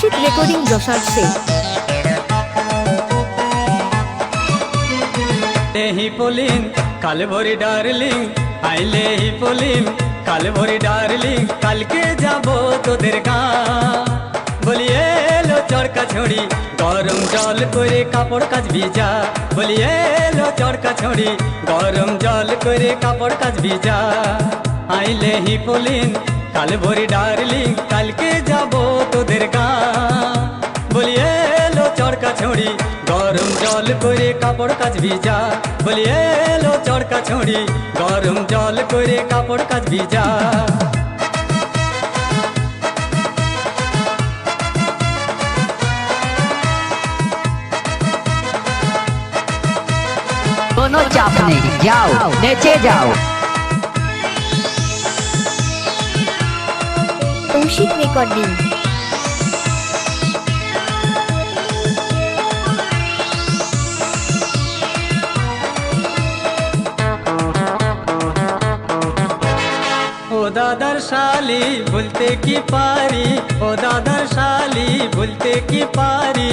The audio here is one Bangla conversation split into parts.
কৌশিক রেকর্ডিং যশার সে হি পলিন কাল ভরি ডার্লিং, আইলে হি পলিন কাল ভরি ডার্লিং, কালকে যাব তোদের গাঁ। বলি, এলো চড়কা ছড়ি, গরম জল করে কাপড় কাজ ভিজা। বলি, এলো চড়কা ছড়ি, গরম জল করে কাপড় কাজ ভিজা। আইলে হি পলিন কাল ভরি ডার্লিং জল করে কাপড় কাজ ভিজা বলি এলো চড়কা ছড়ি গরম জল করে কাপড় কাজ ভিজা কোনো চাপ নেই যাও নেচে যাও কৌশিক রেকর্ডিং দাদার শালি ভুলতে কি পারি? ও দাদার শালি ভুলতে কি পারি?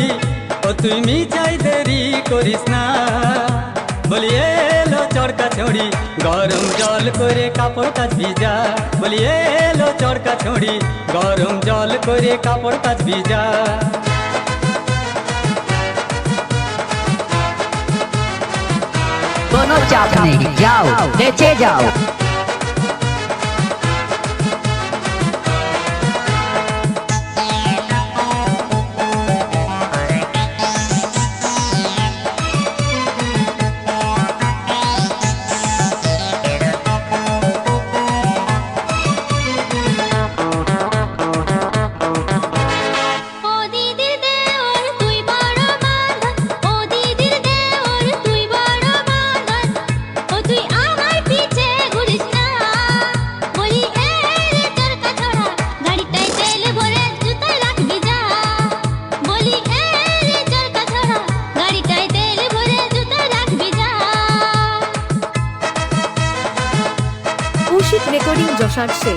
ও তুমি চাই দেরি করিস না। বলি, এলো চড়কা ছড়ি, গরম জল করে কাপড় কাজ ভিজা। বলি, এলো চড়কা ছড়ি, গরম জল করে কাপড় কাজ ভিজা। কোনো চাপ নেই, যাও নেচে যাও। কৌশিক রেকর্ডিং যশার সে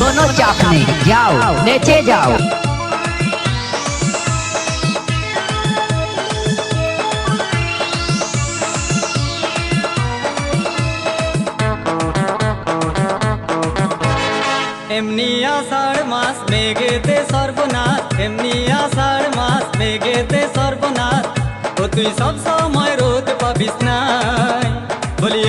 কোনো যাও নেচে যাও। এমনি আষাঢ় মাস মেঘেতে সর্বনাশ, এমনি আষাঢ় মাস মেঘেতে সর্বনাশ। ও তুই সব সময় রোদ পাবিস নাই। বলি,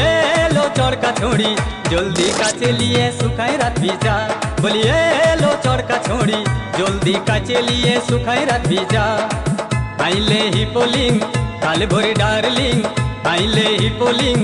এলো চড়কা ছড়ি, জলদি কাছে লিয়ে শুকাই রাখবি যা বলি, এলো চড়কা ছড়ি, জলদি কাছে লিয়ে শুকাই রাখবি যা আইলে হিপোলিং, কাল ভরে ডার্লিং। আইলে হিপোলিং,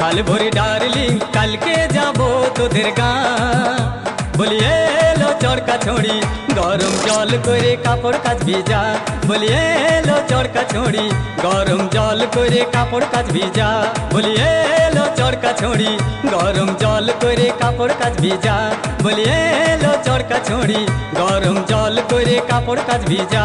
কাল ভরে ডার্লিং, কালকে যাব তোদের গাঁ। বলি এলো চড়কা ছড়ি গরম জল করে কাপড় কাজ ভিজা বলি এলো চড়কা ছড়ি গরম জল করে কাপড় কাজ ভিজা বলি এলো চড়কা ছড়ি গরম জল করে কাপড় কাজ ভিজা বলি এলো চড়কা ছড়ি গরম জল করে কাপড় কাজ ভিজা